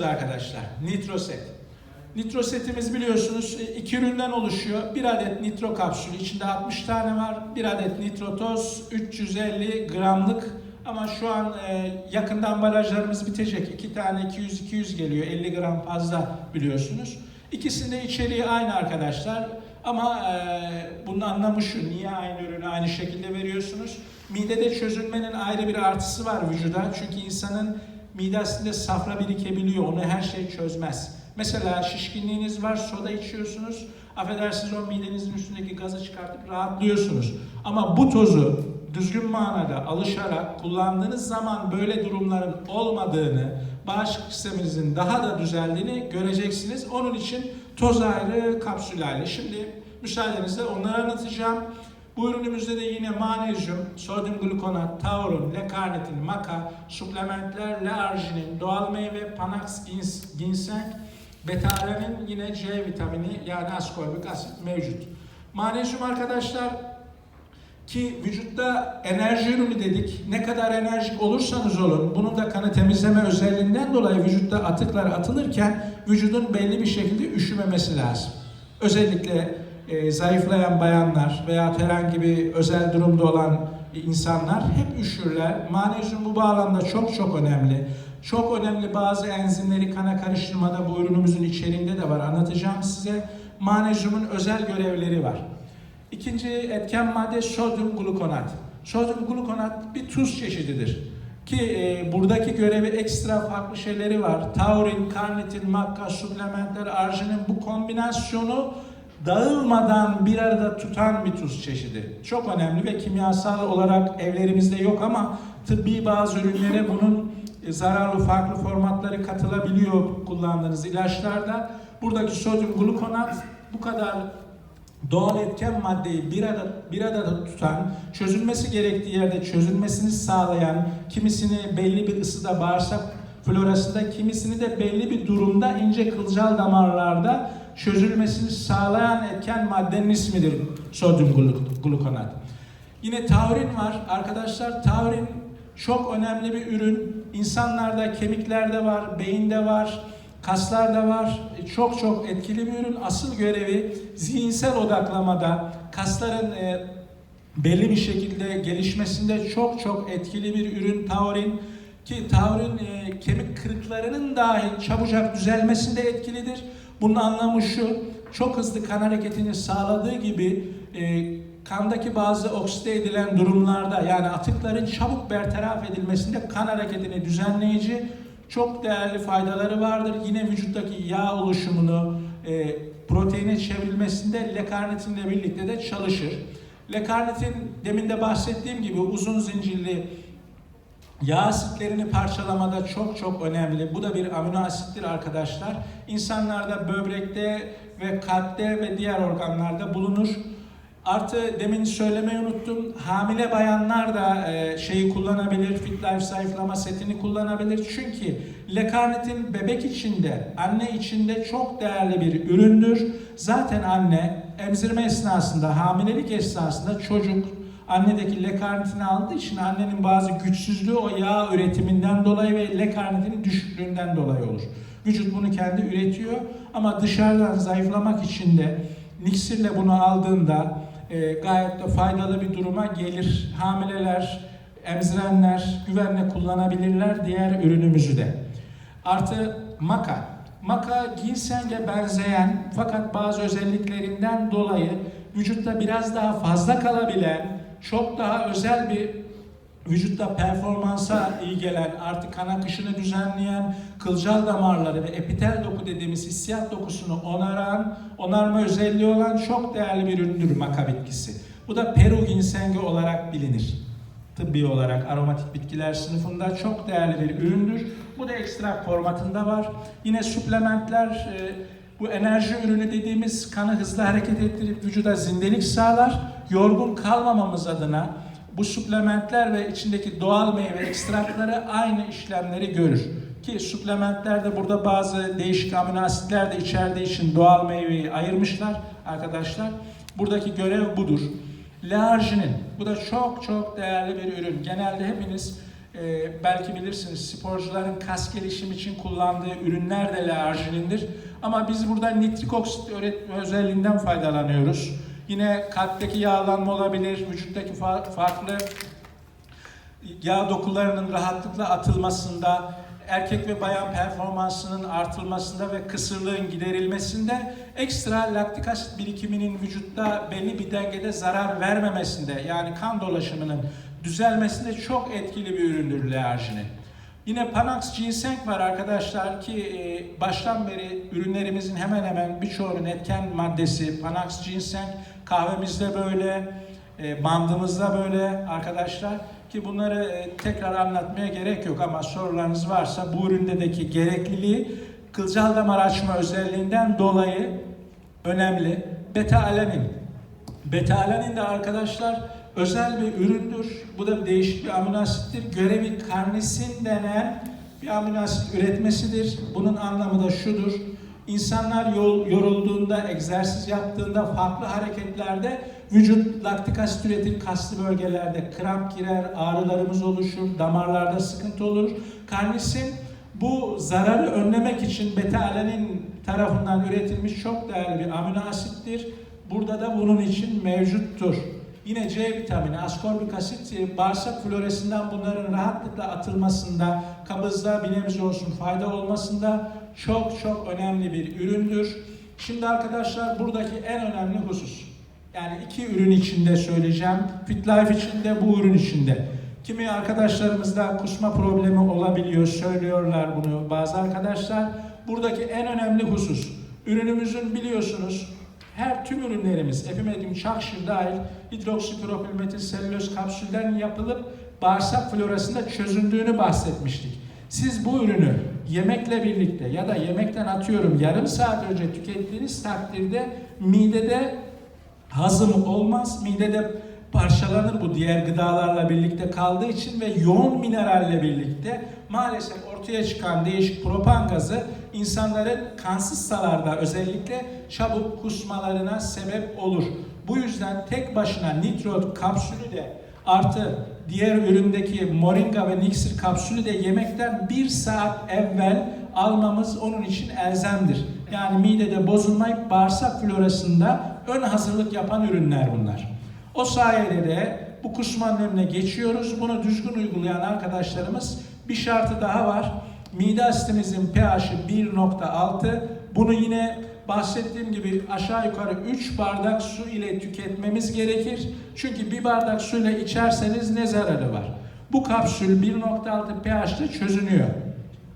arkadaşlar. Nitroset. Nitrosetimiz biliyorsunuz e, iki üründen oluşuyor. Bir adet nitro kapsülü içinde 60 tane var. Bir adet nitrotoz 350 gramlık. Ama şu an e, yakında ambalajlarımız bitecek. İki tane 200-200 geliyor. 50 gram fazla biliyorsunuz. İkisinde içeriği aynı arkadaşlar. Ama e, bunun anlamı şu. Niye aynı ürünü aynı şekilde veriyorsunuz? Midede çözülmenin ayrı bir artısı var vücuda. Çünkü insanın midesinde safra birikebiliyor. Onu her şey çözmez. Mesela şişkinliğiniz var, soda içiyorsunuz. Affedersiniz o midenizin üstündeki gazı çıkartıp rahatlıyorsunuz. Ama bu tozu düzgün manada alışarak kullandığınız zaman böyle durumların olmadığını, bağışıklık sisteminizin daha da düzeldiğini göreceksiniz. Onun için toz ayrı, kapsül ayrı. Şimdi müsaadenizle onları anlatacağım. Bu ürünümüzde de yine manezyum, sodyum glukonat, taurun, L-karnitin, maka, suplementler, L-arginin, doğal meyve, panax, gins- ginseng, beta-alanin, yine C vitamini yani askorbik asit mevcut. Manezyum arkadaşlar ki vücutta enerji ürünü dedik. Ne kadar enerjik olursanız olun, bunun da kanı temizleme özelliğinden dolayı vücutta atıklar atılırken vücudun belli bir şekilde üşümemesi lazım. Özellikle e, zayıflayan bayanlar veya herhangi bir özel durumda olan insanlar hep üşürler. Manezyum bu bağlamda çok çok önemli. Çok önemli bazı enzimleri kana karıştırmada bu ürünümüzün içeriğinde de var. Anlatacağım size. Manezyumun özel görevleri var. İkinci etken madde sodyum glukonat. Sodyum glukonat bir tuz çeşididir. Ki e, buradaki görevi ekstra farklı şeyleri var. Taurin, karnitin, makka, suplementler, arginin bu kombinasyonu dağılmadan bir arada tutan bir tuz çeşidi. Çok önemli ve kimyasal olarak evlerimizde yok ama tıbbi bazı ürünlere bunun e, zararlı farklı formatları katılabiliyor kullandığınız ilaçlarda. Buradaki sodyum glukonat bu kadar doğal etken maddeyi bir arada, bir arada tutan, çözülmesi gerektiği yerde çözülmesini sağlayan, kimisini belli bir ısıda bağırsak florasında, kimisini de belli bir durumda ince kılcal damarlarda çözülmesini sağlayan etken maddenin ismidir sodyum glu- glukonat. Yine taurin var. Arkadaşlar taurin çok önemli bir ürün. İnsanlarda, kemiklerde var, beyinde var, kaslarda var. Çok çok etkili bir ürün. Asıl görevi zihinsel odaklamada, kasların e, belli bir şekilde gelişmesinde çok çok etkili bir ürün taurin. Ki taurin e, kemik kırıklarının dahi çabucak düzelmesinde etkilidir. Bunun anlamı şu, çok hızlı kan hareketini sağladığı gibi e, kandaki bazı okside edilen durumlarda yani atıkların çabuk bertaraf edilmesinde kan hareketini düzenleyici çok değerli faydaları vardır. Yine vücuttaki yağ oluşumunu e, proteine çevrilmesinde L-karnitinle birlikte de çalışır. L-karnitin demin de bahsettiğim gibi uzun zincirli Yağ asitlerini parçalamada çok çok önemli. Bu da bir amino asittir arkadaşlar. İnsanlarda böbrekte ve kalpte ve diğer organlarda bulunur. Artı demin söylemeyi unuttum. Hamile bayanlar da e, şeyi kullanabilir. Fit Life zayıflama setini kullanabilir. Çünkü lekarnitin bebek içinde, anne içinde çok değerli bir üründür. Zaten anne emzirme esnasında, hamilelik esnasında çocuk annedeki lekarnitini aldığı için annenin bazı güçsüzlüğü o yağ üretiminden dolayı ve lekarnitinin düşüklüğünden dolayı olur. Vücut bunu kendi üretiyor ama dışarıdan zayıflamak için de niksirle bunu aldığında e, gayet de faydalı bir duruma gelir. Hamileler, emzirenler güvenle kullanabilirler diğer ürünümüzü de. Artı maka. Maka ginsenge benzeyen fakat bazı özelliklerinden dolayı vücutta biraz daha fazla kalabilen, çok daha özel bir vücutta performansa iyi gelen, artık kan akışını düzenleyen, kılcal damarları ve epitel doku dediğimiz hissiyat dokusunu onaran, onarma özelliği olan çok değerli bir üründür maka bitkisi. Bu da Peru ginsengi olarak bilinir. Tıbbi olarak aromatik bitkiler sınıfında çok değerli bir üründür. Bu da ekstrak formatında var. Yine suplementler, e, bu enerji ürünü dediğimiz kanı hızlı hareket ettirip vücuda zindelik sağlar. Yorgun kalmamamız adına bu suplementler ve içindeki doğal meyve ekstrakları aynı işlemleri görür. Ki suplementlerde burada bazı değişik amino asitler de içerdiği için doğal meyveyi ayırmışlar arkadaşlar. Buradaki görev budur. L-arginin, bu da çok çok değerli bir ürün. Genelde hepiniz e, belki bilirsiniz sporcuların kas gelişimi için kullandığı ürünler de L-arginindir. Ama biz burada nitrik oksit özelliğinden faydalanıyoruz. Yine kalpteki yağlanma olabilir, vücuttaki fa- farklı yağ dokularının rahatlıkla atılmasında, erkek ve bayan performansının artılmasında ve kısırlığın giderilmesinde, ekstra laktik asit birikiminin vücutta belli bir dengede zarar vermemesinde, yani kan dolaşımının düzelmesinde çok etkili bir üründür L-arginin. Yine Panax ginseng var arkadaşlar ki e, baştan beri ürünlerimizin hemen hemen birçoğunun etken maddesi Panax ginseng. Kahvemizde böyle, e, bandımızda böyle arkadaşlar ki bunları e, tekrar anlatmaya gerek yok ama sorularınız varsa bu üründeki gerekliliği kılcal damar açma özelliğinden dolayı önemli. Beta alanin. Beta alanin de arkadaşlar özel bir üründür. Bu da değişik bir amino asittir. Görevi karnisin denen bir amino asit üretmesidir. Bunun anlamı da şudur. İnsanlar yol, yorulduğunda, egzersiz yaptığında, farklı hareketlerde vücut laktik asit üretir kaslı bölgelerde. Kramp girer, ağrılarımız oluşur, damarlarda sıkıntı olur. Karnisin bu zararı önlemek için beta-alanin tarafından üretilmiş çok değerli bir amino asittir. Burada da bunun için mevcuttur. Yine C vitamini, askorbik asit e, bağırsak floresinden bunların rahatlıkla atılmasında, kabızda bir nebze olsun fayda olmasında çok çok önemli bir üründür. Şimdi arkadaşlar buradaki en önemli husus, yani iki ürün içinde söyleyeceğim. FitLife içinde, bu ürün içinde. Kimi arkadaşlarımızda kusma problemi olabiliyor, söylüyorlar bunu bazı arkadaşlar. Buradaki en önemli husus, ürünümüzün biliyorsunuz her tüm ürünlerimiz, epimedium çakşır dahil hidroksipropil metil selüloz kapsülden yapılıp bağırsak florasında çözüldüğünü bahsetmiştik. Siz bu ürünü yemekle birlikte ya da yemekten atıyorum yarım saat önce tükettiğiniz takdirde midede hazım olmaz. Midede parçalanır bu diğer gıdalarla birlikte kaldığı için ve yoğun mineralle birlikte maalesef ortaya çıkan değişik propan gazı insanların kansız salarda özellikle çabuk kusmalarına sebep olur. Bu yüzden tek başına nitro kapsülü de artı diğer üründeki moringa ve niksir kapsülü de yemekten bir saat evvel almamız onun için elzemdir. Yani midede bozulmayıp bağırsak florasında ön hazırlık yapan ürünler bunlar. O sayede de bu kusmanın önüne geçiyoruz. Bunu düzgün uygulayan arkadaşlarımız bir şartı daha var. Mide asitimizin pH'i 1.6. Bunu yine bahsettiğim gibi aşağı yukarı 3 bardak su ile tüketmemiz gerekir. Çünkü bir bardak suyla içerseniz ne zararı var? Bu kapsül 1.6 pH'te çözünüyor.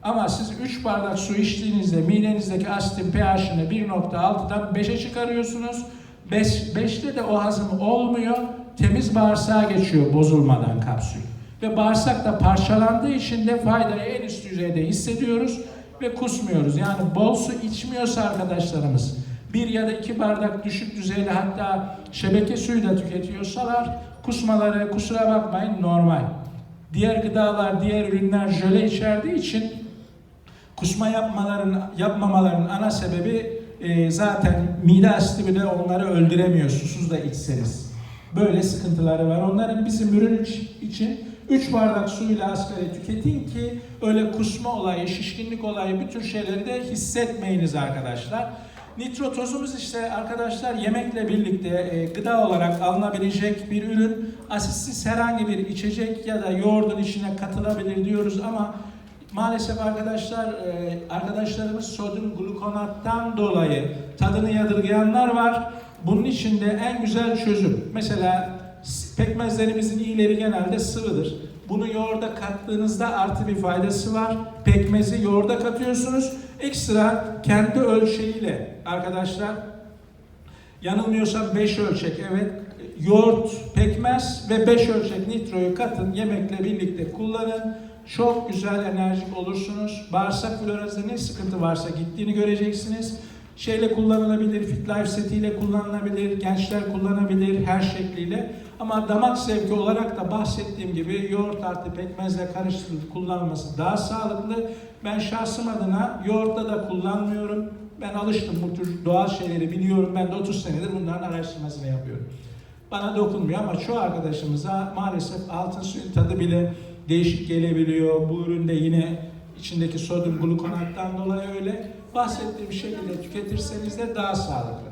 Ama siz 3 bardak su içtiğinizde midenizdeki asitin pH'ini 1.6'dan 5'e çıkarıyorsunuz. 5, 5'te de o hazım olmuyor. Temiz bağırsağa geçiyor bozulmadan kapsül. Ve bağırsak da parçalandığı için de faydayı en üst düzeyde hissediyoruz ve kusmuyoruz. Yani bol su içmiyorsa arkadaşlarımız bir ya da iki bardak düşük düzeyde hatta şebeke suyu da tüketiyorsalar kusmaları kusura bakmayın normal. Diğer gıdalar, diğer ürünler jöle içerdiği için kusma yapmaların yapmamaların ana sebebi e, zaten mide asidi bile onları öldüremiyor susuz da içseniz. Böyle sıkıntıları var. Onların bizim ürün için 3 bardak suyla asgari tüketin ki öyle kusma olayı, şişkinlik olayı bir tür şeyleri de hissetmeyiniz arkadaşlar. Nitro tozumuz işte arkadaşlar yemekle birlikte e, gıda olarak alınabilecek bir ürün. Asitsiz herhangi bir içecek ya da yoğurdun içine katılabilir diyoruz ama Maalesef arkadaşlar, e, arkadaşlarımız sodyum glukonattan dolayı tadını yadırgayanlar var. Bunun için de en güzel çözüm. Mesela pekmezlerimizin iyileri genelde sıvıdır. Bunu yoğurda kattığınızda artı bir faydası var. Pekmezi yoğurda katıyorsunuz. Ekstra kendi ölçeğiyle arkadaşlar yanılmıyorsam 5 ölçek evet yoğurt, pekmez ve 5 ölçek nitroyu katın yemekle birlikte kullanın. Çok güzel enerjik olursunuz. Bağırsak floranızda ne sıkıntı varsa gittiğini göreceksiniz. Şeyle kullanılabilir, Fit Life setiyle kullanılabilir, gençler kullanabilir her şekliyle. Ama damak zevki olarak da bahsettiğim gibi yoğurt artı pekmezle karıştırılıp kullanılması daha sağlıklı. Ben şahsım adına yoğurtta da kullanmıyorum. Ben alıştım bu tür doğal şeyleri biliyorum. Ben de 30 senedir bunların araştırmasını yapıyorum. Bana dokunmuyor ama çoğu arkadaşımıza maalesef altın suyun tadı bile değişik gelebiliyor. Bu üründe yine içindeki sodyum glukonattan dolayı öyle. Bahsettiğim şekilde tüketirseniz de daha sağlıklı.